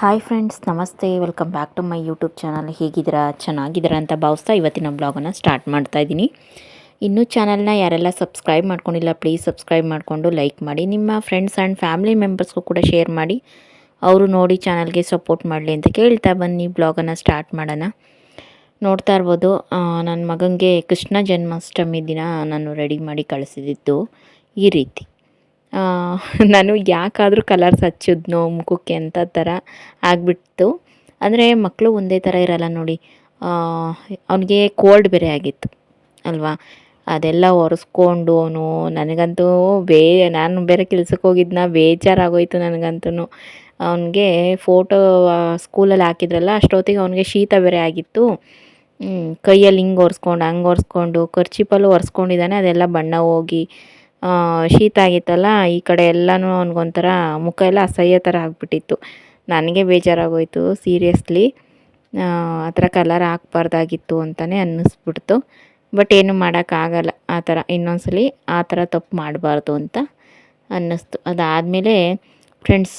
Hi friends ನಮಸ್ತೆ. Welcome back to my YouTube channel ಹೇಗಿದ್ದೀರಾ? ಚೆನ್ನಾಗಿದ್ದೀರಾ ಅಂತ ಭಾವಿಸ್ತಾ ಇವತ್ತಿನ ಬ್ಲಾಗನ್ನು ಸ್ಟಾರ್ಟ್ ಮಾಡ್ತಾ ಇದ್ದೀನಿ. ಇನ್ನೂ ಚಾನಲ್ನ ಯಾರೆಲ್ಲ ಸಬ್ಸ್ಕ್ರೈಬ್ ಮಾಡ್ಕೊಂಡಿಲ್ಲ ಪ್ಲೀಸ್ ಸಬ್ಸ್ಕ್ರೈಬ್ ಮಾಡಿಕೊಂಡು ಲೈಕ್ ಮಾಡಿ. ನಿಮ್ಮ ಫ್ರೆಂಡ್ಸ್ ಆ್ಯಂಡ್ ಫ್ಯಾಮಿಲಿ ಮೆಂಬರ್ಸ್ಗೂ ಕೂಡ ಶೇರ್ ಮಾಡಿ. ಅವರು ನೋಡಿ ಚಾನಲ್ಗೆ ಸಪೋರ್ಟ್ ಮಾಡಲಿ ಅಂತ ಕೇಳ್ತಾ ಬನ್ನಿ. ಬ್ಲಾಗನ್ನು ಸ್ಟಾರ್ಟ್ ಮಾಡೋಣ. ನೋಡ್ತಾ ಇರ್ಬೋದು ನನ್ನ ಮಗನಿಗೆ ಕೃಷ್ಣ ಜನ್ಮಾಷ್ಟಮಿ ದಿನ ನಾನು ರೆಡಿ ಮಾಡಿ ಕಳಿಸಿದ್ದು ಈ ರೀತಿ. ನಾನು ಯಾಕಾದರೂ ಕಲರ್ಸ್ ಹಚ್ಚಿದ್ನೋ ಮುಖಕ್ಕೆ ಅಂತ ಥರ ಆಗಿಬಿಡ್ತು. ಅಂದರೆ ಮಕ್ಕಳು ಒಂದೇ ಥರ ಇರಲ್ಲ ನೋಡಿ. ಅವನಿಗೆ ಕೋಲ್ಡ್ ಬೇರೆ ಆಗಿತ್ತು, ಅಲ್ವಾ? ಅದೆಲ್ಲ ಒರೆಸ್ಕೊಂಡು ಅವನು, ನನಗಂತೂ ಬೇ, ನಾನು ಬೇರೆ ಕೆಲ್ಸಕ್ಕೆ ಹೋಗಿದ್ನ, ಬೇಜಾರಾಗೋಯ್ತು ನನಗಂತೂ ಅವನಿಗೆ ಫೋಟೋ ಸ್ಕೂಲಲ್ಲಿ ಹಾಕಿದ್ರಲ್ಲ, ಅಷ್ಟೊತ್ತಿಗೆ ಅವನಿಗೆ ಶೀತ ಬೇರೆ ಆಗಿತ್ತು. ಕೈಯಲ್ಲಿ ಹಿಂಗೆ ಒರೆಸ್ಕೊಂಡು, ಹಂಗೆ ಒರೆಸ್ಕೊಂಡು, ಖರ್ಚಿಪಲ್ಲೂ ಒರೆಸ್ಕೊಂಡಿದ್ದಾನೆ, ಅದೆಲ್ಲ ಬಣ್ಣ ಹೋಗಿ ಶೀತ ಆಗಿತ್ತಲ್ಲ, ಈ ಕಡೆ ಎಲ್ಲನೂ ಅವ್ನಿಗೊಂಥರ ಮುಖ ಎಲ್ಲ ಅಸಹ್ಯ ಥರ ಆಗಿಬಿಟ್ಟಿತ್ತು. ನನಗೆ ಬೇಜಾರಾಗೋಯಿತು, ಸೀರಿಯಸ್ಲಿ. ಆ ಥರ ಕಲರ್ ಹಾಕ್ಬಾರ್ದಾಗಿತ್ತು ಅಂತಲೇ ಅನ್ನಿಸ್ಬಿಡ್ತು. ಬಟ್ ಏನು ಮಾಡೋಕ್ಕಾಗಲ್ಲ ಆ ಥರ. ಇನ್ನೊಂದ್ಸಲಿ ಆ ಥರ ತಪ್ಪು ಮಾಡಬಾರ್ದು ಅಂತ ಅನ್ನಿಸ್ತು. ಅದಾದಮೇಲೆ ಫ್ರೆಂಡ್ಸ್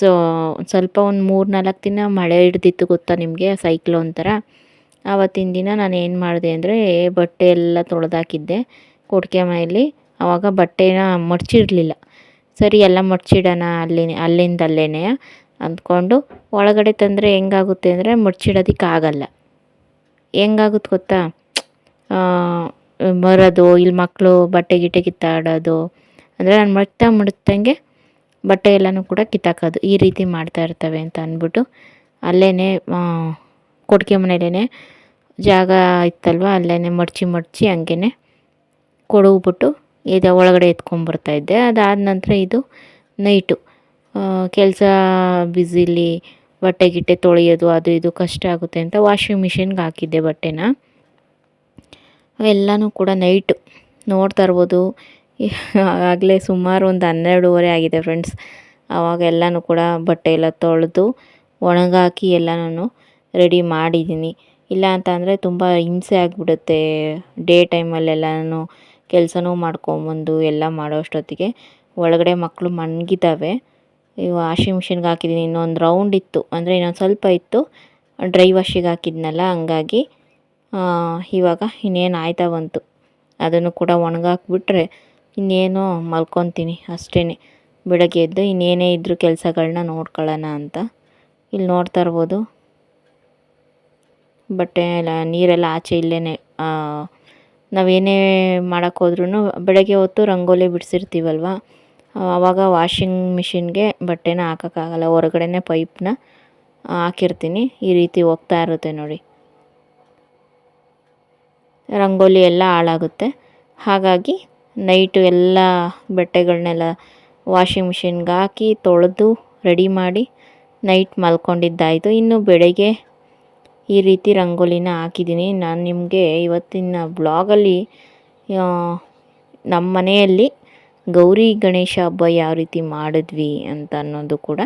ಸ್ವಲ್ಪ ಒಂದು ಮೂರು ನಾಲ್ಕು ದಿನ ಮಳೆ ಹಿಡ್ದಿತ್ತು ಗೊತ್ತಾ ನಿಮಗೆ ಸೈಕ್ಲೋನ್ ಥರ. ಆವತ್ತಿನ ದಿನ ನಾನು ಏನು ಮಾಡಿದೆ ಅಂದರೆ ಬಟ್ಟೆ ಎಲ್ಲ ತೊಳೆದಾಕಿದ್ದೆ ಕೊಡ್ಕೆ ಮನೆಯಲ್ಲಿ ಆವಾಗ ಬಟ್ಟೆನ ಮಡಚಿರಲಿಲ್ಲ. ಸರಿ, ಎಲ್ಲ ಮಡಚಿಡೋಣ ಅಲ್ಲಿ ಅಲ್ಲಿಂದ ಅಲ್ಲೇ ಅಂದ್ಕೊಂಡು ಒಳಗಡೆ ತಂದರೆ ಹೆಂಗಾಗುತ್ತೆ ಅಂದರೆ ಮಡಚಿಡೋದಕ್ಕೆ ಆಗಲ್ಲ. ಹೆಂಗಾಗುತ್ತೆ ಗೊತ್ತಾ? ಬರೋದು ಇಲ್ಲಿ ಮಕ್ಕಳು ಬಟ್ಟೆ ಗಿಟ್ಟೆ ಕಿತ್ತಾಡೋದು ಅಂದರೆ ನಾನು ಮಡ್ತಾ ಮಡ್ತಂಗೆ ಬಟ್ಟೆ ಎಲ್ಲನೂ ಕೂಡ ಕಿತ್ತಾಕೋದು. ಈ ರೀತಿ ಮಾಡ್ತಾ ಇರ್ತವೆ ಅಂತ ಅಂದ್ಬಿಟ್ಟು ಅಲ್ಲೇ ಕೊಟ್ಟಿಗೆ ಮನೇಲೇ ಜಾಗ ಇತ್ತಲ್ವ ಅಲ್ಲೇ ಮಡ್ಚಿ ಮಡ್ಚಿ ಹಂಗೇ ಕೊಡಗ್ಬಿಟ್ಟು ಇದು ಒಳಗಡೆ ಎತ್ಕೊಂಬರ್ತಾ ಇದ್ದೆ. ಅದಾದ ನಂತರ ಇದು ನೈಟು ಕೆಲಸ ಬ್ಯುಸಿಲಿ ಬಟ್ಟೆ ಗಿಟ್ಟೆ ತೊಳೆಯೋದು, ಅದು ಇದು ಕಷ್ಟ ಆಗುತ್ತೆ ಅಂತ ವಾಷಿಂಗ್ ಮಿಷಿನ್ಗೆ ಹಾಕಿದ್ದೆ ಬಟ್ಟೆನ. ಅವೆಲ್ಲನೂ ಕೂಡ ನೈಟು ನೋಡ್ತಾ ಇರ್ಬೋದು. ಆಗಲೇ ಸುಮಾರು ಒಂದು ಹನ್ನೆರಡೂವರೆ ಆಗಿದೆ ಫ್ರೆಂಡ್ಸ್ ಆವಾಗ ಎಲ್ಲನೂ ಕೂಡ ಬಟ್ಟೆ ಎಲ್ಲ ತೊಳೆದು, ಒಣಗಾಕಿ ಎಲ್ಲನೂ ರೆಡಿ ಮಾಡಿದ್ದೀನಿ. ಇಲ್ಲ ಅಂತ ಅಂದರೆ ತುಂಬ ಹಿಂಸೆ ಆಗಿಬಿಡುತ್ತೆ. ಡೇ ಟೈಮಲ್ಲೆಲ್ಲನೂ ಕೆಲಸನೂ ಮಾಡ್ಕೊಂಬಂದು ಎಲ್ಲ ಮಾಡೋ ಅಷ್ಟೊತ್ತಿಗೆ ಒಳಗಡೆ ಮಕ್ಕಳು ಮನ್ಗಿದ್ದಾವೆ ಈ ವಾಷಿಂಗ್ ಮಿಷಿನ್ಗೆ ಹಾಕಿದ್ದೀನಿ ಇನ್ನೊಂದು ರೌಂಡ್ ಇತ್ತು. ಅಂದರೆ ಇನ್ನೊಂದು ಸ್ವಲ್ಪ ಇತ್ತು. ಡ್ರೈ ವಾಶಿಗೆ ಹಾಕಿದ್ನಲ್ಲ, ಹಂಗಾಗಿ ಇವಾಗ ಇನ್ನೇನು ಆಯ್ತಾ ಬಂತು. ಅದನ್ನು ಕೂಡ ಒಣಗಾಕ್ಬಿಟ್ರೆ ಇನ್ನೇನು ಮಲ್ಕೊತೀನಿ ಅಷ್ಟೇ ಬೆಳಗ್ಗೆ ಎದ್ದು ಇನ್ನೇನೇ ಇದ್ದರೂ ಕೆಲಸಗಳನ್ನ ನೋಡ್ಕೊಳ್ಳೋಣ ಅಂತ. ಇಲ್ಲಿ ನೋಡ್ತಾ ಇರ್ಬೋದು. ಬಟ್ಟೆ ಎಲ್ಲ, ನೀರೆಲ್ಲ ಆಚೆ ಇಲ್ಲೇ ನಾವೇನೇ ಮಾಡೋಕ್ಕೆ ಹೋದ್ರೂ ಬೆಳಗ್ಗೆ ಹೊತ್ತು ರಂಗೋಲಿ ಬಿಡಿಸಿರ್ತೀವಲ್ವ? ಆವಾಗ ವಾಷಿಂಗ್ ಮಿಷಿನ್ಗೆ ಬಟ್ಟೆನ ಹಾಕೋಕ್ಕಾಗಲ್ಲ. ಹೊರಗಡೆನೇ ಪೈಪ್ನ ಹಾಕಿರ್ತೀನಿ. ಈ ರೀತಿ ಹೋಗ್ತಾ ಇರುತ್ತೆ ನೋಡಿ. ರಂಗೋಲಿ ಎಲ್ಲ ಹಾಳಾಗುತ್ತೆ. ಹಾಗಾಗಿ ನೈಟು ಎಲ್ಲ ಬಟ್ಟೆಗಳನ್ನೆಲ್ಲ ವಾಷಿಂಗ್ ಮಿಷಿನ್ಗೆ ಹಾಕಿ ತೊಳೆದು ರೆಡಿ ಮಾಡಿ ನೈಟ್ ಮಲ್ಕೊಂಡಿದ್ದಾಯಿತು. ಇನ್ನು ಬೆಳಗ್ಗೆ ಈ ರೀತಿ ರಂಗೋಲಿನ ಹಾಕಿದ್ದೀನಿ. ನಾನು ನಿಮಗೆ ಇವತ್ತಿನ ಬ್ಲಾಗಲ್ಲಿ ನಮ್ಮ ಮನೆಯಲ್ಲಿ ಗೌರಿ ಗಣೇಶ ಹಬ್ಬ ಯಾವ ರೀತಿ ಮಾಡಿದ್ವಿ ಅಂತ ಅನ್ನೋದು ಕೂಡ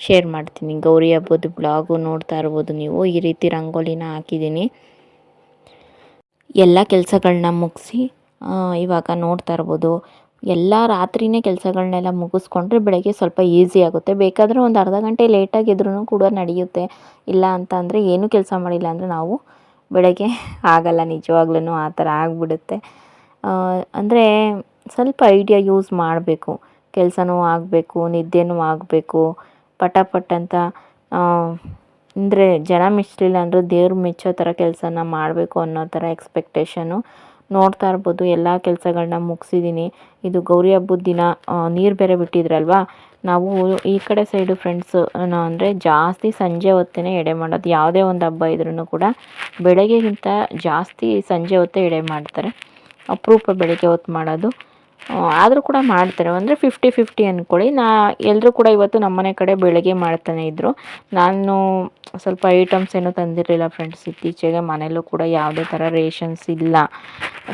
ಶೇರ್ ಮಾಡ್ತೀನಿ. ಗೌರಿ ಹಬ್ಬದ ಬ್ಲಾಗು ನೋಡ್ತಾ ಇರ್ಬೋದು ನೀವು. ಈ ರೀತಿ ರಂಗೋಲಿನ ಹಾಕಿದ್ದೀನಿ. ಎಲ್ಲ ಕೆಲಸಗಳನ್ನ ಮುಗಿಸಿ ಇವಾಗ ನೋಡ್ತಾ ಇರ್ಬೋದು. ಎಲ್ಲ ರಾತ್ರಿನೇ ಕೆಲಸಗಳನ್ನೆಲ್ಲ ಮುಗಿಸ್ಕೊಂಡ್ರೆ ಬೆಳಗ್ಗೆ ಸ್ವಲ್ಪ ಈಸಿ ಆಗುತ್ತೆ. ಬೇಕಾದರೆ ಒಂದು ಅರ್ಧ ಗಂಟೆ ಲೇಟಾಗಿ ಇದ್ರೂ ಕೂಡ ನಡೆಯುತ್ತೆ. ಇಲ್ಲ ಅಂತ ಅಂದರೆ ಏನೂ ಕೆಲಸ ಮಾಡಿಲ್ಲ ಅಂದರೆ ನಾವು ಬೆಳಗ್ಗೆ ಆಗಲ್ಲ ನಿಜವಾಗ್ಲೂ ಆ ಥರ ಆಗಿಬಿಡುತ್ತೆ. ಅಂದರೆ ಸ್ವಲ್ಪ ಐಡಿಯಾ ಯೂಸ್ ಮಾಡಬೇಕು. ಕೆಲಸನೂ ಆಗಬೇಕು, ನಿದ್ದೆನೂ ಆಗಬೇಕು. ಪಟ ಪಟ್ ಅಂತ ಅಂದರೆ ಜನ ಮೆಚ್ಚಲಿಲ್ಲ ಅಂದರೂ ದೇವ್ರು ಮೆಚ್ಚೋ ಥರ ಕೆಲಸನ ಮಾಡಬೇಕು ಅನ್ನೋ ಥರ ಎಕ್ಸ್ಪೆಕ್ಟೇಷನು ನೋಡ್ತಾ ಇರ್ಬೋದು, ಎಲ್ಲ ಕೆಲಸಗಳನ್ನ ಮುಗಿಸಿದ್ದೀನಿ ಇದು ಗೌರಿ ಹಬ್ಬದ ದಿನ ನೀರು ಬೇರೆ ಬಿಟ್ಟಿದ್ರಲ್ವಾ? ನಾವು ಈ ಕಡೆ ಸೈಡು ಫ್ರೆಂಡ್ಸ್ ಅಂದರೆ ಜಾಸ್ತಿ ಸಂಜೆ ಹೊತ್ತೇ ಎಡೆ ಮಾಡೋದು. ಯಾವುದೇ ಒಂದು ಹಬ್ಬ ಇದ್ರೂ ಕೂಡ ಬೆಳಗ್ಗೆಗಿಂತ ಜಾಸ್ತಿ ಸಂಜೆ ಹೊತ್ತೇ ಎಡೆ ಮಾಡ್ತಾರೆ. ಅಪರೂಪ ಬೆಳಗ್ಗೆ ಹೊತ್ತು ಮಾಡೋದು. ಆದರೂ ಕೂಡ ಮಾಡ್ತಾರೆ. ಅಂದರೆ ಫಿಫ್ಟಿ ಫಿಫ್ಟಿ ಅಂದ್ಕೊಳ್ಳಿ ನಾ ಎಲ್ಲರೂ ಕೂಡ ಇವತ್ತು ನಮ್ಮನೆ ಕಡೆ ಬೆಳಗ್ಗೆ ಮಾಡ್ತಾನೆ ಇದ್ದರು ನಾನು ಸ್ವಲ್ಪ ಐಟಮ್ಸ್ ಏನೂ ತಂದಿರಲಿಲ್ಲ ಫ್ರೆಂಡ್ಸ್ ಇತ್ತೀಚೆಗೆ. ಮನೆಯಲ್ಲೂ ಕೂಡ ಯಾವುದೇ ಥರ ರೇಷನ್ಸ್ ಇಲ್ಲ.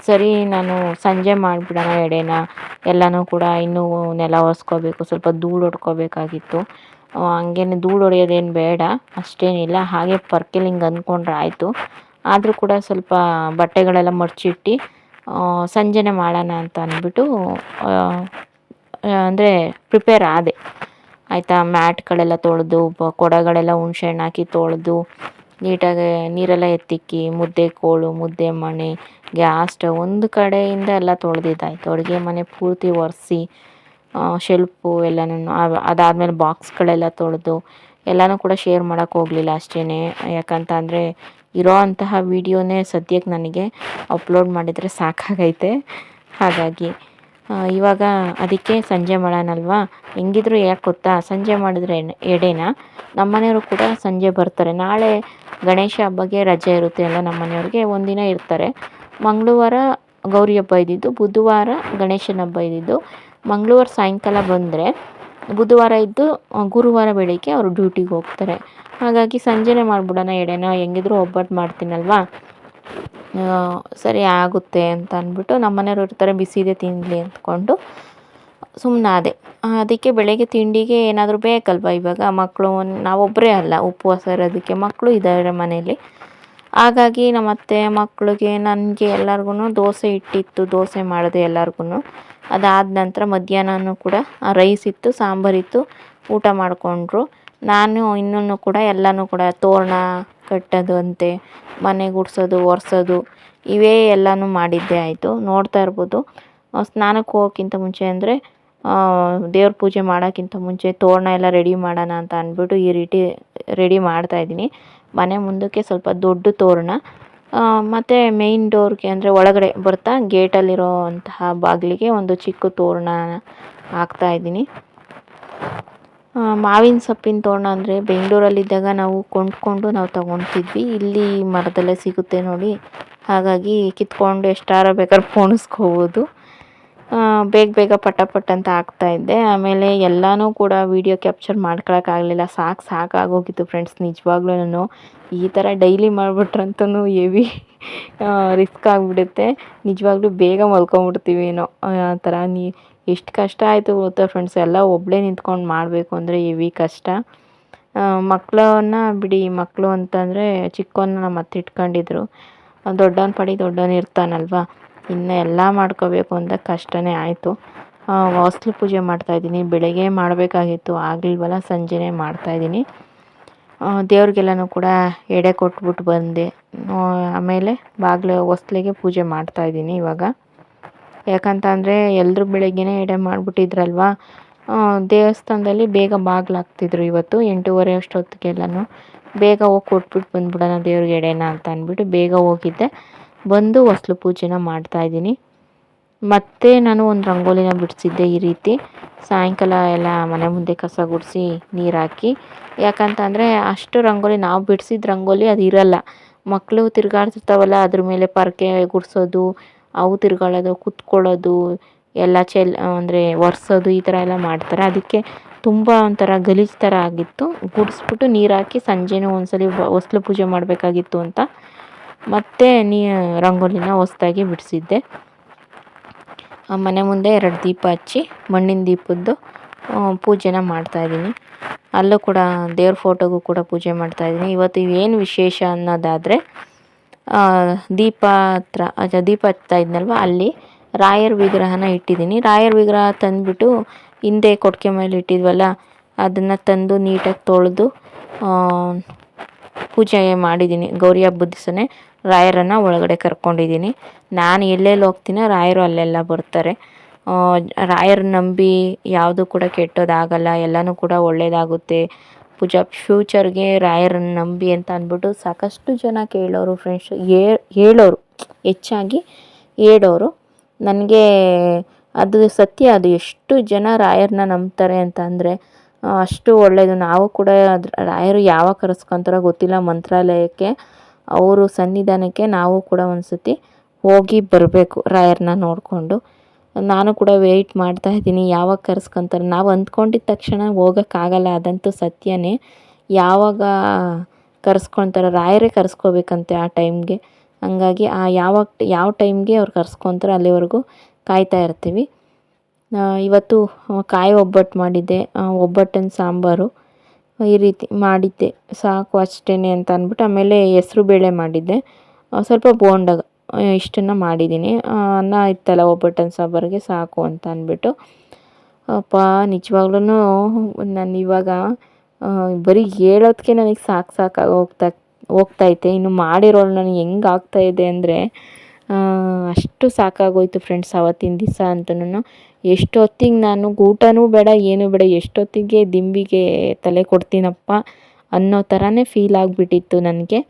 ಸರಿ, ನಾನು ಸಂಜೆ ಮಾಡಿಬಿಡೋಣ, ಎಡೆನ. ಎಲ್ಲನೂ ಕೂಡ ಇನ್ನೂ ನೆಲ ಒರೆಸ್ಕೋಬೇಕು. ಸ್ವಲ್ಪ ಧೂಳು ಹೊಡ್ಕೋಬೇಕಾಗಿತ್ತು. ಹಂಗೇನೆ ಧೂಳು ಹೊಡೆಯೋದೇನು ಬೇಡ. ಅಷ್ಟೇನಿಲ್ಲ. ಹಾಗೆ ಪರ್ಕೆಲ್ ಹಿಂಗೆ ಅಂದ್ಕೊಂಡ್ರೆ ಆಯಿತು. ಆದರೂ ಕೂಡ ಸ್ವಲ್ಪ ಬಟ್ಟೆಗಳೆಲ್ಲ ಮಡ್ಚಿಟ್ಟು ಸಂಜೆನೆ ಮಾಡೋಣ ಅಂತ ಅಂದ್ಬಿಟ್ಟು ಅಂದರೆ ಪ್ರಿಪೇರ್ ಆದೆ. ಆಯಿತಾ, ಮ್ಯಾಟ್ಗಳೆಲ್ಲ ತೊಳೆದು ಕೊಡಗಳೆಲ್ಲ ಹುಣ್ಸೆಹಣ್ಣು ಹಾಕಿ ತೊಳೆದು, ನೀಟಾಗಿ ನೀರೆಲ್ಲ ಎತ್ತಿಕ್ಕಿ, ಮುದ್ದೆ ಕೋಳು, ಮುದ್ದೆ ಮಣೆ, ಗ್ಯಾಸ್ ಸ್ಟವ್ ಒಂದು ಕಡೆಯಿಂದ ಎಲ್ಲ ತೊಳೆದಿದ್ದಾಯ್ತು. ಅಡುಗೆ ಮನೆ ಪೂರ್ತಿ ಒರೆಸಿ ಶೆಲ್ಫು ಎಲ್ಲನೂ ಅದಾದಮೇಲೆ ಬಾಕ್ಸ್ಗಳೆಲ್ಲ ತೊಳೆದು, ಎಲ್ಲನೂ ಕೂಡ ಶೇರ್ ಮಾಡೋಕ್ಕೆ ಹೋಗಲಿಲ್ಲ ಅಷ್ಟೇ ಯಾಕಂತ ಅಂದರೆ ಇರೋ ಅಂತಹ ವೀಡಿಯೋನೇ ಸದ್ಯಕ್ಕೆ ನನಗೆ ಅಪ್ಲೋಡ್ ಮಾಡಿದರೆ ಸಾಕಾಗೈತೆ. ಹಾಗಾಗಿ ಇವಾಗ ಅದಕ್ಕೆ ಸಂಜೆ ಮಾಡೋಣಲ್ವಾ? ಹೆಂಗಿದ್ರು ಯಾಕೆ ಗೊತ್ತಾ? ಸಂಜೆ ಮಾಡಿದ್ರೆ ಎಡೆನ? ನಮ್ಮನೆಯವರು ಕೂಡ ಸಂಜೆ ಬರ್ತಾರೆ. ನಾಳೆ ಗಣೇಶ ಹಬ್ಬಗೆ ರಜೆ ಇರುತ್ತೆ ಅಲ್ಲ ನಮ್ಮನೆಯವ್ರಿಗೆ, ಒಂದಿನ ಇರ್ತಾರೆ. ಮಂಗಳವಾರ ಗೌರಿ ಹಬ್ಬ ಇದ್ದಿದ್ದು, ಬುಧವಾರ ಗಣೇಶನ ಹಬ್ಬ ಇದ್ದಿದ್ದು. ಮಂಗಳವಾರ ಸಾಯಂಕಾಲ ಬಂದರೆ ಬುಧವಾರ ಇದ್ದು ಗುರುವಾರ ಬೆಳಗ್ಗೆ ಅವರು ಡ್ಯೂಟಿಗೆ ಹೋಗ್ತಾರೆ. ಹಾಗಾಗಿ ಸಂಜೆನೆ ಮಾಡಿಬಿಡೋಣ, ಎಡೆನ ಹೆಂಗಿದ್ರು ಒಬ್ಬಟ್ಟು ಮಾಡ್ತೀನಲ್ವಾ? ಸರಿ ಆಗುತ್ತೆ ಅಂತ ಅಂದ್ಬಿಟ್ಟು ನಮ್ಮ ಮನೆಯವರು ಇರ್ತಾರೆ ಬಿಸಿದೆ ತಿನ್ನಲಿ ಅಂದ್ಕೊಂಡು ಸುಮ್ಮನಾದೆ ಅದಕ್ಕೆ ಬೆಳಗ್ಗೆ ತಿಂಡಿಗೆ ಏನಾದರೂ ಬೇಕಲ್ವ ಇವಾಗ? ಮಕ್ಕಳು, ನಾವೊಬ್ಬರೇ ಅಲ್ಲ, ಉಪವಾಸ ಇರೋದಕ್ಕೆ ಮಕ್ಕಳು ಇದ್ದಾರೆ ಮನೆಯಲ್ಲಿ. ಹಾಗಾಗಿ ನಮ್ಮ ಅತ್ತೆ ಮಕ್ಕಳಿಗೆ, ನನಗೆ ಎಲ್ಲರಿಗೂ ದೋಸೆ ಇಟ್ಟಿತ್ತು, ದೋಸೆ ಮಾಡಿದೆ ಎಲ್ಲರಿಗೂ ಅದಾದ ನಂತರ ಮಧ್ಯಾಹ್ನನೂ ಕೂಡ ರೈಸ್ ಇತ್ತು ಸಾಂಬಾರಿತ್ತು ಊಟ ಮಾಡಿಕೊಂಡ್ರು. ನಾನು ಇನ್ನೂ ಕೂಡ ಎಲ್ಲನೂ ಕೂಡ ತೋರಣ ಕಟ್ಟೋದು ಅಂತೆ ಮನೆ ಗುಡಿಸೋದು ಒರೆಸೋದು, ಇವೇ ಎಲ್ಲನೂ ಮಾಡಿದ್ದೇ ಆಯಿತು. ನೋಡ್ತಾ ಇರ್ಬೋದು. ಸ್ನಾನಕ್ಕೆ ಹೋಗೋಕ್ಕಿಂತ ಮುಂಚೆ ಅಂದರೆ ದೇವ್ರ ಪೂಜೆ ಮಾಡೋಕ್ಕಿಂತ ಮುಂಚೆ ತೋರಣ ಎಲ್ಲ ರೆಡಿ ಮಾಡೋಣ ಅಂತ ಅಂದ್ಬಿಟ್ಟು ಈ ರೀತಿ ರೆಡಿ ಮಾಡ್ತಾಯಿದ್ದೀನಿ ಮನೆ ಮುಂದಕ್ಕೆ ಸ್ವಲ್ಪ ದೊಡ್ಡ ತೋರಣ. ಮತ್ತು ಮೇಯ್ನ್ ಡೋರ್ಗೆ ಅಂದರೆ ಒಳಗಡೆ ಬರ್ತಾ ಗೇಟಲ್ಲಿರೋ ಅಂತಹ ಬಾಗಿಲಿಗೆ ಒಂದು ಚಿಕ್ಕ ತೋರಣ ಹಾಕ್ತಾ ಇದ್ದೀನಿ. ಮಾವಿನ ಸೊಪ್ಪಿನ ತೋರಣ ಅಂದರೆ ಬೆಂಗಳೂರಲ್ಲಿದ್ದಾಗ ನಾವು ಕೊಂಡ್ಕೊಂಡು ನಾವು ತೊಗೊತಿದ್ವಿ. ಇಲ್ಲಿ ಮರದಲ್ಲೇ ಸಿಗುತ್ತೆ ನೋಡಿ. ಹಾಗಾಗಿ ಕಿತ್ಕೊಂಡು ಎಷ್ಟಾರ ಬೇಕಾದ್ರೆ ಪೋಣಿಸ್ಕೋಬೋದು. ಬೇಗ ಬೇಗ ಪಟ ಪಟ್ ಅಂತ ಇದ್ದೆ ಆಮೇಲೆ ಎಲ್ಲನೂ ಕೂಡ ವೀಡಿಯೋ ಕ್ಯಾಪ್ಚರ್ ಮಾಡ್ಕೊಳಕ್ಕಾಗಲಿಲ್ಲ ಸಾಕು ಸಾಕಾಗೋಗಿತ್ತು ಫ್ರೆಂಡ್ಸ್ ನಿಜವಾಗ್ಲೂ ಈ ಥರ ಡೈಲಿ ಮಾಡಿಬಿಟ್ರಂತೂ ಹೆವಿ ರಿಸ್ಕ್ ಆಗಿಬಿಡುತ್ತೆ. ನಿಜವಾಗ್ಲೂ ಬೇಗ ಮಲ್ಕೊಂಬಿಡ್ತೀವೇನೋ ಆ ಥರ ನೀ, ಎಷ್ಟು ಕಷ್ಟ ಆಯಿತು ಗೊತ್ತಾ ಫ್ರೆಂಡ್ಸ್ ಎಲ್ಲ ಒಬ್ಬಳೇ ನಿಂತ್ಕೊಂಡು ಮಾಡಬೇಕು ಅಂದರೆ ಹೆವಿ ಕಷ್ಟ. ಮಕ್ಕಳನ್ನ ಬಿಡಿ ಮಕ್ಕಳು ಅಂತಂದರೆ ಚಿಕ್ಕವನ್ನ ನಮ್ಮ ಅತ್ತೆ ಇಟ್ಕೊಂಡಿದ್ರು. ದೊಡ್ಡವನ ಪಡಿ ದೊಡ್ಡವನ್ ಇರ್ತಾನಲ್ವ? ಇನ್ನು ಎಲ್ಲ ಮಾಡ್ಕೋಬೇಕು ಅಂತ ಕಷ್ಟನೇ ಆಯಿತು. ಹೊಸ್ಲು ಪೂಜೆ ಮಾಡ್ತಾಯಿದ್ದೀನಿ ಬೆಳಗ್ಗೆ ಮಾಡಬೇಕಾಗಿತ್ತು. ಆಗಲಿಲ್ವಲ್ಲ, ಸಂಜೆನೇ ಮಾಡ್ತಾಯಿದ್ದೀನಿ ದೇವ್ರಿಗೆಲ್ಲನೂ ಕೂಡ ಎಡೆ ಕೊಟ್ಬಿಟ್ಟು ಬಂದೆ. ಆಮೇಲೆ ಬಾಗಿಲು ಹೊಸ್ಲಿಗೆ ಪೂಜೆ ಮಾಡ್ತಾಯಿದ್ದೀನಿ ಇವಾಗ. ಯಾಕಂತ ಅಂದರೆ ಎಲ್ಲರೂ ಬೆಳಗ್ಗೆನೇ ಎಡೆ ಮಾಡಿಬಿಟ್ಟಿದ್ರಲ್ವ? ದೇವಸ್ಥಾನದಲ್ಲಿ ಬೇಗ ಬಾಗಿಲಾಗ್ತಿದ್ರು ಇವತ್ತು. ಎಂಟೂವರೆ ಅಷ್ಟೊತ್ತಿಗೆಲ್ಲನೂ. ಬೇಗ ಹೋಗಿ ಕೊಟ್ಬಿಟ್ಟು ಬಂದ್ಬಿಡೋಣ ದೇವ್ರಿಗೆ ಎಡೆನ ಅಂತ ಅಂದ್ಬಿಟ್ಟು ಬೇಗ ಹೋಗಿದ್ದೆ. ಬಂದು ಹೊಸ್ಲು ಪೂಜೆನ ಮಾಡ್ತಾಯಿದ್ದೀನಿ ಮತ್ತೆ ನಾನು ಒಂದು ರಂಗೋಲಿನ ಬಿಡಿಸಿದ್ದೆ ಈ ರೀತಿ. ಸಾಯಂಕಾಲ ಎಲ್ಲ ಮನೆ ಮುಂದೆ ಕಸ ಗುಡಿಸಿ ನೀರು ಹಾಕಿ. ಯಾಕಂತಂದರೆ ಅಷ್ಟು ರಂಗೋಲಿ, ನಾವು ಬಿಡಿಸಿದ ರಂಗೋಲಿ ಅದು ಇರಲ್ಲ. ಮಕ್ಕಳು ತಿರುಗಾಡ್ತಿರ್ತಾವಲ್ಲ, ಅದ್ರ ಮೇಲೆ ಪರಕೆ ಗುಡಿಸೋದು, ಅವು ತಿರ್ಗಾಡೋದು, ಕುತ್ಕೊಳ್ಳೋದು, ಎಲ್ಲ ಚೆಲ್, ಅಂದರೆ ಒರೆಸೋದು ಈ ಥರ ಎಲ್ಲ ಮಾಡ್ತಾರೆ. ಅದಕ್ಕೆ ತುಂಬ ಒಂಥರ ಗಲೀಜು ಥರ ಆಗಿತ್ತು. ಗುಡಿಸ್ಬಿಟ್ಟು ನೀರು ಹಾಕಿ ಸಂಜೆನೂ ಒಂದ್ಸಲಿ ಹೊಸ್ಲು ಪೂಜೆ ಮಾಡಬೇಕಾಗಿತ್ತು ಅಂತ. ಮತ್ತೆ ನೀ ರಂಗೋಲಿನ ಹೊಸ್ದಾಗಿ ಬಿಡಿಸಿದ್ದೆ. ಮನೆ ಮುಂದೆ ಎರಡು ದೀಪ ಹಚ್ಚಿ ಮಣ್ಣಿನ ದೀಪದ್ದು ಪೂಜೆನ ಮಾಡ್ತಾಯಿದ್ದೀನಿ ಅಲ್ಲೂ ಕೂಡ ದೇವ್ರ ಫೋಟೋಗೂ ಕೂಡ ಪೂಜೆ ಮಾಡ್ತಾಯಿದ್ದೀನಿ ಇವತ್ತು ಏನು ವಿಶೇಷ ಅನ್ನೋದಾದರೆ ದೀಪ ಹತ್ರ ದೀಪ ಹಚ್ತಾ ಇದ್ನಲ್ವ, ಅಲ್ಲಿ ರಾಯರ ವಿಗ್ರಹನ ಇಟ್ಟಿದ್ದೀನಿ. ರಾಯರ ವಿಗ್ರಹ ತಂದುಬಿಟ್ಟು ಹಿಂದೆ ಕೊಟ್ಟಿಗೆ ಮೇಲೆ ಇಟ್ಟಿದ್ವಲ್ಲ, ಅದನ್ನು ತಂದು ನೀಟಾಗಿ ತೊಳೆದು ಪೂಜೆ ಮಾಡಿದ್ದೀನಿ ಗೌರಿ ಹಬ್ಬದ ದಿವಸನೇ. ರಾಯರನ್ನು ಒಳಗಡೆ ಕರ್ಕೊಂಡಿದ್ದೀನಿ. ನಾನು ಎಲ್ಲೆಲ್ಲಿ ಹೋಗ್ತೀನೋ ರಾಯರು ಅಲ್ಲೆಲ್ಲ ಬರ್ತಾರೆ. ರಾಯರ ನಂಬಿ ಯಾವುದು ಕೂಡ ಕೆಟ್ಟೋದಾಗಲ್ಲ, ಎಲ್ಲನೂ ಕೂಡ ಒಳ್ಳೆಯದಾಗುತ್ತೆ ಪೂಜಾ ಫ್ಯೂಚರ್ಗೆ ರಾಯರನ್ನು ನಂಬಿ ಅಂತ ಅಂದ್ಬಿಟ್ಟು ಸಾಕಷ್ಟು ಜನ ಕೇಳೋರು ಫ್ರೆಂಡ್ಸ್ ಹೇಳೋರು, ಹೆಚ್ಚಾಗಿ ಹೇಳೋರು. ನನಗೆ ಅದು ಸತ್ಯ, ಅದು ಎಷ್ಟು ಜನ ರಾಯರನ್ನ ನಂಬ್ತಾರೆ ಅಂತ ಅಂದರೆ ಅಷ್ಟು ಒಳ್ಳೆಯದು ನಾವು ಕೂಡ ರಾಯರು ಯಾವಾಗ ಕರೆಸ್ಕೊಂತಾರೋ ಗೊತ್ತಿಲ್ಲ, ಮಂತ್ರಾಲಯಕ್ಕೆ. ಅವರು ಸನ್ನಿಧಾನಕ್ಕೆ ನಾವು ಕೂಡ ಒಂದು ಸತಿ ಹೋಗಿ ಬರಬೇಕು ರಾಯರನ್ನ ನೋಡಿಕೊಂಡು. ನಾನು ಕೂಡ ವೆಯ್ಟ್ ಮಾಡ್ತಾ ಇದ್ದೀನಿ, ಯಾವಾಗ ಕರೆಸ್ಕೊಂತಾರೆ. ನಾವು ಅಂದ್ಕೊಂಡಿದ್ದ ತಕ್ಷಣ ಹೋಗೋಕ್ಕಾಗಲ್ಲ, ಅದಂತೂ ಸತ್ಯನೇ. ಯಾವಾಗ ಕರೆಸ್ಕೊತಾರೆ, ರಾಯರೇ ಕರೆಸ್ಕೋಬೇಕಂತೆ ಆ ಟೈಮ್ಗೆ. ಹಂಗಾಗಿ ಆ ಯಾವಾಗ, ಯಾವ ಟೈಮ್ಗೆ ಅವ್ರು ಕರೆಸ್ಕೊತಾರೆ ಅಲ್ಲಿವರೆಗೂ ಕಾಯ್ತಾ ಇರ್ತೀವಿ. ಇವತ್ತು ಕಾಯಿ ಒಬ್ಬಟ್ಟು ಮಾಡಿದ್ದೆ ಒಬ್ಬಟ್ಟಿನ ಸಾಂಬಾರು. ಈ ರೀತಿ ಮಾಡಿದ್ದೆ, ಸಾಕು ಅಷ್ಟೇ ಅಂತ ಅಂದ್ಬಿಟ್ಟು ಆಮೇಲೆ ಹೆಸ್ರು ಬೇಳೆ ಮಾಡಿದ್ದೆ. ಸ್ವಲ್ಪ ಬೋಂಡ ಇಷ್ಟನ್ನು ಮಾಡಿದ್ದೀನಿ. ಅನ್ನ ಇತ್ತಲ್ಲ ಒಬ್ಬಟ್ಟಿನ ಸಾಂಬಾರಿಗೆ, ಸಾಕು ಅಂತ ಅಂದ್ಬಿಟ್ಟು. ಅಪ್ಪ ನಿಜವಾಗ್ಲೂ ನಾನು ಇವಾಗ ಬರೀ ಹೇಳೋದಕ್ಕೆ ನನಗೆ ಸಾಕು ಸಾಕಾಗಿ ಹೋಗ್ತಾ ಹೋಗ್ತೈತೆ ಇನ್ನು ಮಾಡಿರೋಳು ನನಗೆ ಹೆಂಗೆ ಆಗ್ತಾ ಇದೆ ಅಂದರೆ ಅಷ್ಟು ಸಾಕಾಗೋಯ್ತು ಫ್ರೆಂಡ್ಸ್ ಅವತ್ತಿನ ದಿವಸ ಅಂತನೂ ಎಷ್ಟೊತ್ತಿಗೆ ನಾನು ಊಟನೂ ಬೇಡ, ಏನೂ ಬೇಡ, ಎಷ್ಟೊತ್ತಿಗೆ ದಿಂಬಿಗೆ ತಲೆ ಕೊಡ್ತೀನಪ್ಪ ಅನ್ನೋ ಥರನೇ ಫೀಲ್ ಆಗಿಬಿಟ್ಟಿತ್ತು ನನಗೆ.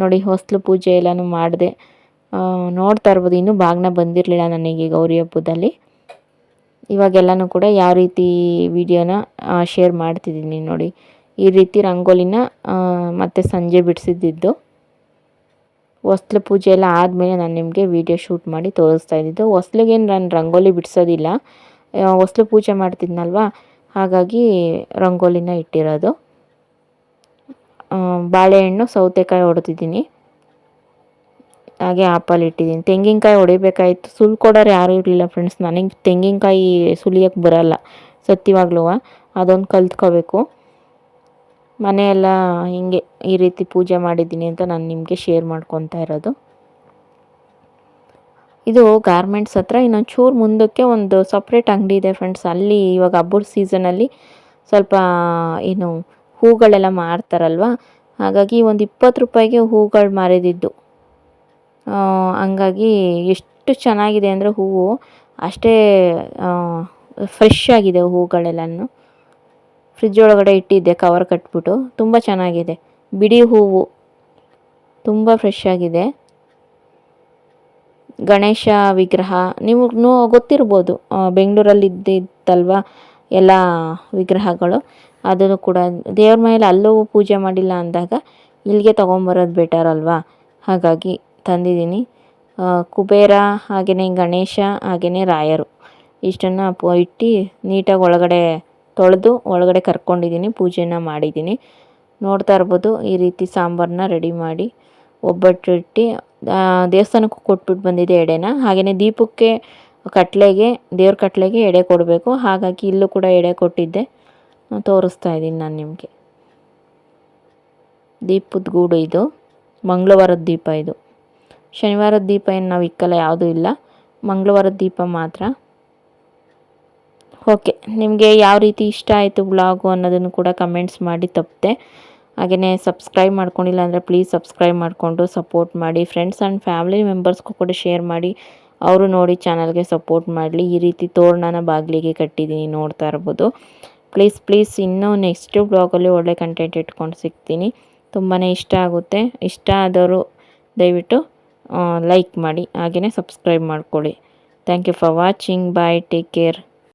ನೋಡಿ ಹೊಸ್ಲು ಪೂಜೆ ಎಲ್ಲನೂ ಮಾಡಿದೆ. ನೋಡ್ತಾ ಇರ್ಬೋದು, ಇನ್ನೂ ಬಾಗ್ನ ಬಂದಿರಲಿಲ್ಲ ನನಗೆ ಗೌರಿ ಹಬ್ಬದಲ್ಲಿ. ಇವಾಗೆಲ್ಲನೂ ಕೂಡ ಯಾವ ರೀತಿ ವಿಡಿಯೋನ ಶೇರ್ ಮಾಡ್ತಿದ್ದೀನಿ ನೋಡಿ. ಈ ರೀತಿ ರಂಗೋಲಿನ ಮತ್ತೆ ಸಂಜೆ ಬಿಡಿಸಿದ್ದು ಹೊಸ್ಲು ಪೂಜೆ ಎಲ್ಲ ಆದಮೇಲೆ ನಾನು ನಿಮಗೆ ವಿಡಿಯೋ ಶೂಟ್ ಮಾಡಿ ತೋರಿಸ್ತಾ ಇದ್ದಿದ್ದು. ಹೊಸ್ಲಿಗೇನು ನಾನು ರಂಗೋಲಿ ಬಿಡಿಸೋದಿಲ್ಲ. ಹೊಸ್ಲು ಪೂಜೆ ಮಾಡ್ತಿದ್ನಲ್ವಾ? ಹಾಗಾಗಿ ರಂಗೋಲಿನ ಇಟ್ಟಿರೋದು. ಬಾಳೆಹಣ್ಣು, ಸೌತೆಕಾಯಿ ಹೊಡೆದಿದ್ದೀನಿ ಹಾಗೆ ಆಪಲ್ ಇಟ್ಟಿದ್ದೀನಿ. ತೆಂಗಿನಕಾಯಿ ಹೊಡಿಬೇಕಾಯಿತು ಸುಲ್ ಕೊಡೋರು ಯಾರೂ ಇರಲಿಲ್ಲ ಫ್ರೆಂಡ್ಸ್ ನನಗೆ ತೆಂಗಿನಕಾಯಿ ಸುಲಿಯೋಕ್ಕೆ ಬರಲ್ಲ. ಸತ್ಯವಾಗ್ಲೂ ಅದೊಂದು ಕಲ್ತ್ಕೋಬೇಕು. ಮನೆಯೆಲ್ಲ ಹಿಂಗೆ ಈ ರೀತಿ ಪೂಜೆ ಮಾಡಿದ್ದೀನಿ ಅಂತ ನಾನು ನಿಮಗೆ ಶೇರ್ ಮಾಡ್ಕೊತಾ ಇರೋದು. ಇದು ಗಾರ್ಮೆಂಟ್ಸ್ ಹತ್ರ ಇನ್ನೊಂದು ಚೂರು ಮುಂದಕ್ಕೆ ಒಂದು ಸಪ್ರೇಟ್ ಅಂಗಡಿ ಇದೆ ಫ್ರೆಂಡ್ಸ್ ಅಲ್ಲಿ ಇವಾಗ ಹಬ್ಬದ ಸೀಸನಲ್ಲಿ ಸ್ವಲ್ಪ, ಏನು, ಹೂಗಳೆಲ್ಲ ಮಾರ್ತಾರಲ್ವ? ಹಾಗಾಗಿ ಒಂದು ಇಪ್ಪತ್ತು ರೂಪಾಯಿಗೆ ಹೂಗಳು ಮಾರಿದಿದ್ದು. ಹಂಗಾಗಿ ಎಷ್ಟು ಚೆನ್ನಾಗಿದೆ ಅಂದರೆ ಹೂವು ಅಷ್ಟೇ ಫ್ರೆಶ್ ಆಗಿದೆ ಹೂಗಳೆಲ್ಲನೂ. ಫ್ರಿಜ್ ಒಳಗಡೆ ಇಟ್ಟಿದ್ದೆ ಕವರ್ ಕಟ್ಬಿಟ್ಟು. ತುಂಬ ಚೆನ್ನಾಗಿದೆ. ಬಿಡಿ ಹೂವು ತುಂಬ ಫ್ರೆಶ್ ಆಗಿದೆ. ಗಣೇಶ ವಿಗ್ರಹ, ನಿಮಗೂ ಗೊತ್ತಿರ್ಬೋದು ಬೆಂಗಳೂರಲ್ಲಿ ಇದ್ದಿತ್ತಲ್ವ ಎಲ್ಲ ವಿಗ್ರಹಗಳು. ಅದನ್ನು ಕೂಡ ದೇವ್ರ ಮೇಲೆ ಅಲ್ಲೂ ಪೂಜೆ ಮಾಡಿಲ್ಲ ಅಂದಾಗ ಇಲ್ಲಿಗೆ ತೊಗೊಂಬರೋದು ಬೆಟರ್ ಅಲ್ವಾ? ಹಾಗಾಗಿ ತಂದಿದ್ದೀನಿ. ಕುಬೇರ ಹಾಗೆಯೇ ಗಣೇಶ ಹಾಗೆಯೇ ರಾಯರು. ಇಷ್ಟನ್ನು ಇಟ್ಟು ನೀಟಾಗಿ ಒಳಗಡೆ ತೊಳೆದು ಒಳಗಡೆ ಕರ್ಕೊಂಡಿದ್ದೀನಿ, ಪೂಜೆನ ಮಾಡಿದ್ದೀನಿ. ನೋಡ್ತಾ ಇರ್ಬೋದು, ಈ ರೀತಿ ಸಾಂಬಾರನ್ನ ರೆಡಿ ಮಾಡಿ ಒಬ್ಬಟ್ಟು ಇಟ್ಟು ದೇವಸ್ಥಾನಕ್ಕೂ ಕೊಟ್ಬಿಟ್ಟು ಬಂದಿದೆ ಎಡೆನ. ಹಾಗೆಯೇ ದೀಪಕ್ಕೆ ಕಟ್ಲೆಗೆ, ದೇವ್ರ ಕಟ್ಲೆಗೆ ಎಡೆ ಕೊಡಬೇಕು. ಹಾಗಾಗಿ ಇಲ್ಲೂ ಕೂಡ ಎಡೆ ಕೊಟ್ಟಿದ್ದೆ. ತೋರಿಸ್ತಾ ಇದ್ದೀನಿ ನಾನು ನಿಮಗೆ. ದೀಪದ ಗೂಡು ಇದು. ಮಂಗಳವಾರದ ದೀಪ ಇದು. ಶನಿವಾರದ ದೀಪ ಏನು ನಾವು ಇಕ್ಕಲ್ಲ, ಯಾವುದೂ ಇಲ್ಲ. ಮಂಗಳವಾರದ ದೀಪ ಮಾತ್ರ. ಓಕೆ ನಿಮಗೆ ಯಾವ ರೀತಿ ಇಷ್ಟ ಆಯಿತು ಬ್ಲಾಗು ಅನ್ನೋದನ್ನು ಕೂಡ ಕಮೆಂಟ್ಸ್ ಮಾಡಿ ತಪ್ಪದೆ. ಹಾಗೆಯೇ ಸಬ್ಸ್ಕ್ರೈಬ್ ಮಾಡ್ಕೊಂಡಿಲ್ಲ ಅಂದರೆ ಪ್ಲೀಸ್ ಸಬ್ಸ್ಕ್ರೈಬ್ ಮಾಡಿಕೊಂಡು ಸಪೋರ್ಟ್ ಮಾಡಿ ಫ್ರೆಂಡ್ಸ್ ಆ್ಯಂಡ್ ಫ್ಯಾಮಿಲಿ ಮೆಂಬರ್ಸ್ಗೂ ಕೂಡ ಶೇರ್ ಮಾಡಿ, ಅವರು ನೋಡಿ ಚಾನಲ್ಗೆ ಸಪೋರ್ಟ್ ಮಾಡಲಿ. ಈ ರೀತಿ ತೋರಣನ ಬಾಗಿಲಿಗೆ ಕಟ್ಟಿದ್ದೀನಿ ನೋಡ್ತಾ ಇರ್ಬೋದು. ಪ್ಲೀಸ್ ಪ್ಲೀಸ್ ಇನ್ನೂ ನೆಕ್ಸ್ಟ್ ಬ್ಲಾಗಲ್ಲಿ ಒಳ್ಳೆ ಕಂಟೆಂಟ್ ಇಟ್ಕೊಂಡು ಸಿಗ್ತೀನಿ. ತುಂಬಾ ಇಷ್ಟ ಆಗುತ್ತೆ. ಇಷ್ಟ ಆದವರು ದಯವಿಟ್ಟು ಲೈಕ್ ಮಾಡಿ ಹಾಗೆಯೇ ಸಬ್ಸ್ಕ್ರೈಬ್ ಮಾಡ್ಕೊಳ್ಳಿ. Thank you for watching bye take care